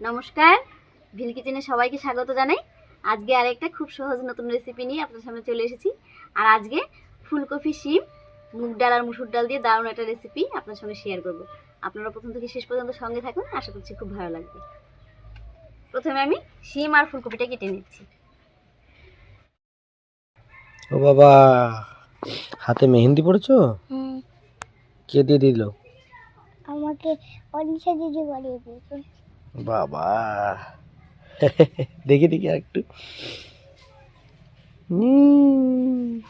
নমস্কার। ভিল কিচেনে সবাইকে স্বাগত জানাই। আজকে আরেকটা খুব সহজ নতুন রেসিপি নিয়ে আপনার সামনে চলে এসেছি। আর আজকে ফুলকপি শিম মুগ ডাল আর মুসুর ডাল দিয়ে দারুণ একটা রেসিপি আপনার সঙ্গে শেয়ার করব। আপনারা প্রথম থেকে শেষ পর্যন্ত সঙ্গে থাকুন আশা করছি খুব ভালো লাগবে। প্রথমে আমি শিম আর ফুলকপিটা কেটে নিচ্ছি। ও বাবা হাতে মেহেন্দি পড়েছো? হ্যাঁ কে দিয়ে দিল? আমাকে অনিশা দিদি বাড়িয়ে দিয়েছে। বাবা। দেখি দেখি আর একটু উম,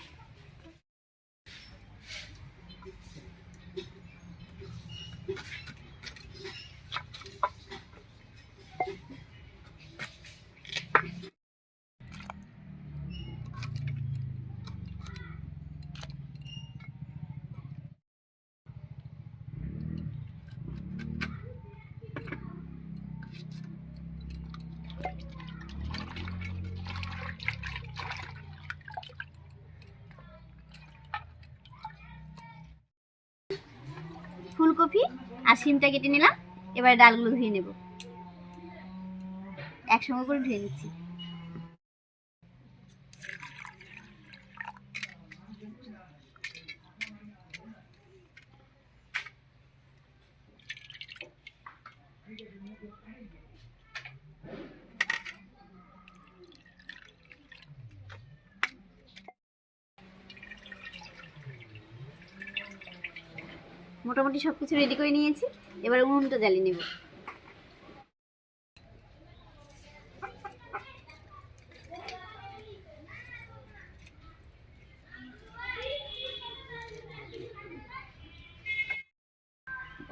ফুলকপি আর শিমটা কেটে নিলাম এবারে ডালগুলো ধুয়ে নেব। একসঙ্গে করে ধুয়ে নিচ্ছি। মোটামুটি সব কিছু রেডি করে নিয়েছি। এবার উনুনটা জ্বালিয়ে নেব।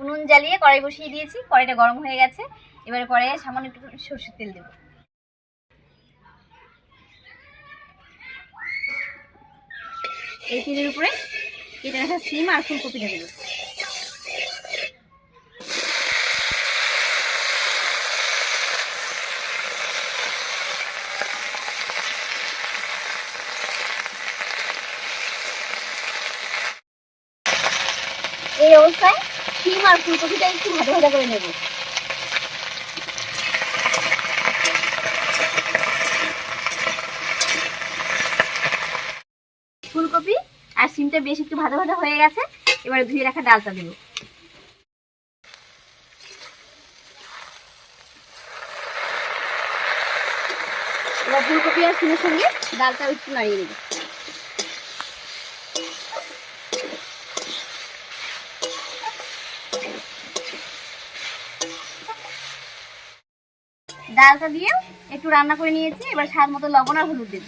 উনুন জ্বালিয়ে কড়াই বসিয়ে দিয়েছি। কড়াইটা গরম হয়ে গেছে। এবারে কড়াইয়ে সামান্য একটু সর্ষের তেল দেবো। এই তেলের উপরে কেটে রাখা সিম আর ফুলকপিটা দেবো। এই অবস্থায় সিম আর ফুলকপিটা একটু ভাজা ভাজা করে নেব। ফুলকপি আর সিমটা বেশ একটু ভাজা ভাজা হয়ে গেছে, এবারে ধুয়ে রাখা ডালটা দেবো। এবার ফুলকপি আর সিমের সঙ্গে ডালটা একটু নাড়িয়ে নেব। ডালটা দিয়ে একটু রান্না করে নিয়েছি। এবার স্বাদ মতো লবণ আর হলুদ দেব।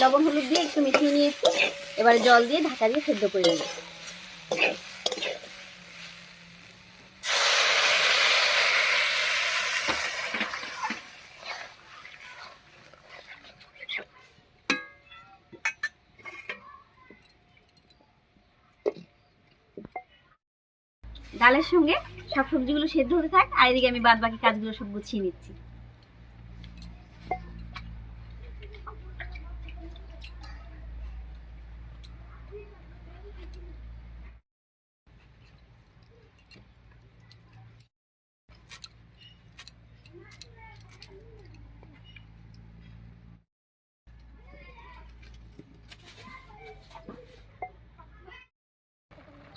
লবণ হলুদ দিয়ে একটু মিশিয়ে নিয়েছি। এবার জল দিয়ে ঢাকা দিয়ে সেদ্ধ করে নেব। ডালের সঙ্গে সব সবজিগুলো সেদ্ধ হতে থাক, আর এদিকে আমি বাদ বাকি কাজগুলো সব গুছিয়ে নিচ্ছি।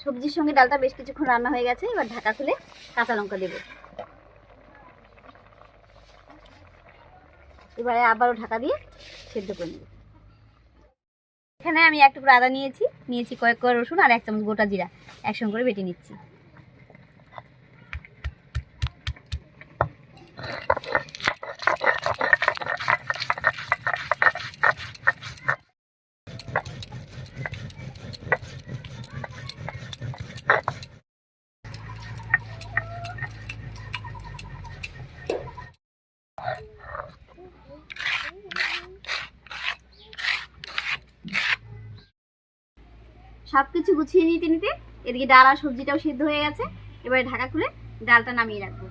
সবজির সঙ্গে ডালটা বেশ কিছুক্ষণ রান্না হয়ে গেছে, এবার ঢাকা খুলে কাঁচা লঙ্কা দেব। এবারে আবারও ঢাকা দিয়ে সেদ্ধ করে নেব। এখানে আমি এক টুকরো আদা নিয়েছি নিয়েছি কয়েক কয়েক রসুন আর এক চামচ গোটা জিরা, একসঙ্গে করে বেটে নিচ্ছি। সব কিছু গুছিয়ে নিতে নিতে এদিকে ডাল আর সবজিটাও সিদ্ধ হয়ে গেছে। এবারে ঢাকা খুলে ডালটা নামিয়ে রাখব।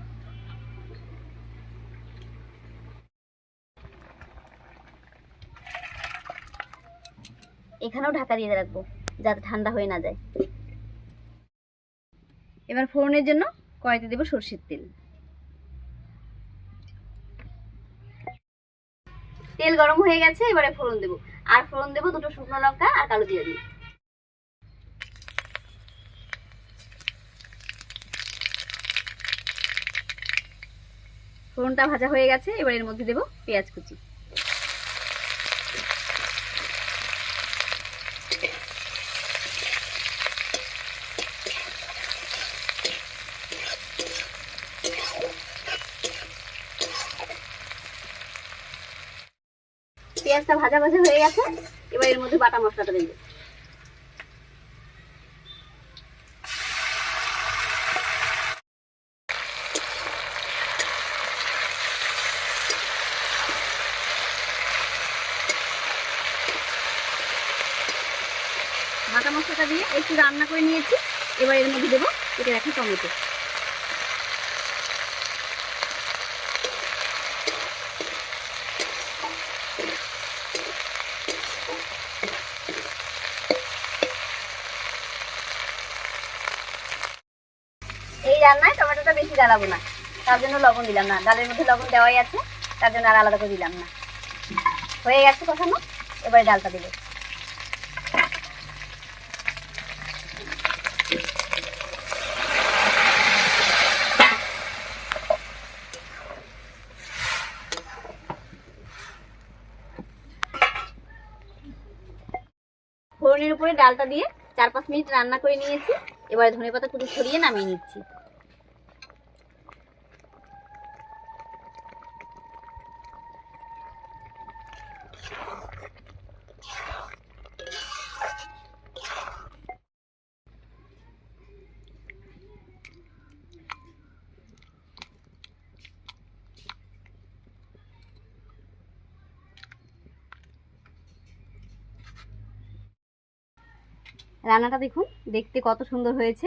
এখানেও ঢাকা দিয়ে রাখব, যাতে ঠান্ডা হয়ে না যায়। এবার ফোড়নের জন্য কড়াইতে দেবো সর্ষের তেল। তেল গরম হয়ে গেছে, এবারে ফোড়ন দেবো। আর ফোড়ন দেবো দুটো শুকনো লঙ্কা আর কালো দিয়ে। ফোড়নটা ভাজা হয়ে গেছে, এবার এর মধ্যে দেবো পেঁয়াজ কুচি। পেঁয়াজটা ভাজা ভাজা হয়ে গেছে, এবার এর মধ্যে বাটা মশলাটা দেবো। মশলাটা দিয়ে একটু রান্না করে নিয়েছি। এবার এর মধ্যে দেবো এটা রাখি টমেটো। এই রান্নায় টমেটোটা বেশি জ্বালাবো না। তার জন্য লবণ দিলাম না। ডালের মধ্যে লবণ দেওয়াই আছে, তার জন্য আর আলাদা করে দিলাম না। হয়ে গেছে কষানো। এবারে ডালটা দেবো। ফোড়নের উপরে ডালটা দিয়ে চার পাঁচ মিনিট রান্না করে নিয়েছি। এবারে ধনে পাতা শুধু ছড়িয়ে নামিয়ে নিচ্ছি। রান্নাটা দেখুন, দেখতে কত সুন্দর হয়েছে।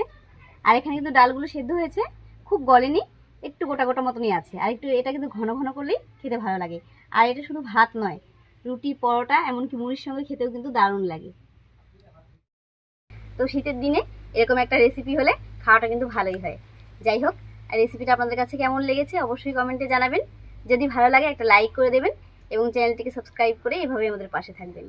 আর এখানে কিন্তু ডালগুলো সেদ্ধ হয়েছে, খুব গলেনি, একটু গোটা গোটা মতনই আছে। আর একটু এটা কিন্তু ঘন ঘন করলেই খেতে ভালো লাগে। আর এটা শুধু ভাত নয়, রুটি, পরোটা, এমনকি মুড়ির সঙ্গে খেতেও কিন্তু দারুণ লাগে। তো শীতের দিনে এরকম একটা রেসিপি হলে খাওয়াটা কিন্তু ভালোই হয়। যাই হোক রেসিপিটা আপনাদের কাছে কেমন লেগেছে অবশ্যই কমেন্টে জানাবেন। যদি ভালো লাগে একটা লাইক করে দেবেন এবং চ্যানেলটিকে সাবস্ক্রাইব করে এভাবে আমাদের পাশে থাকবেন।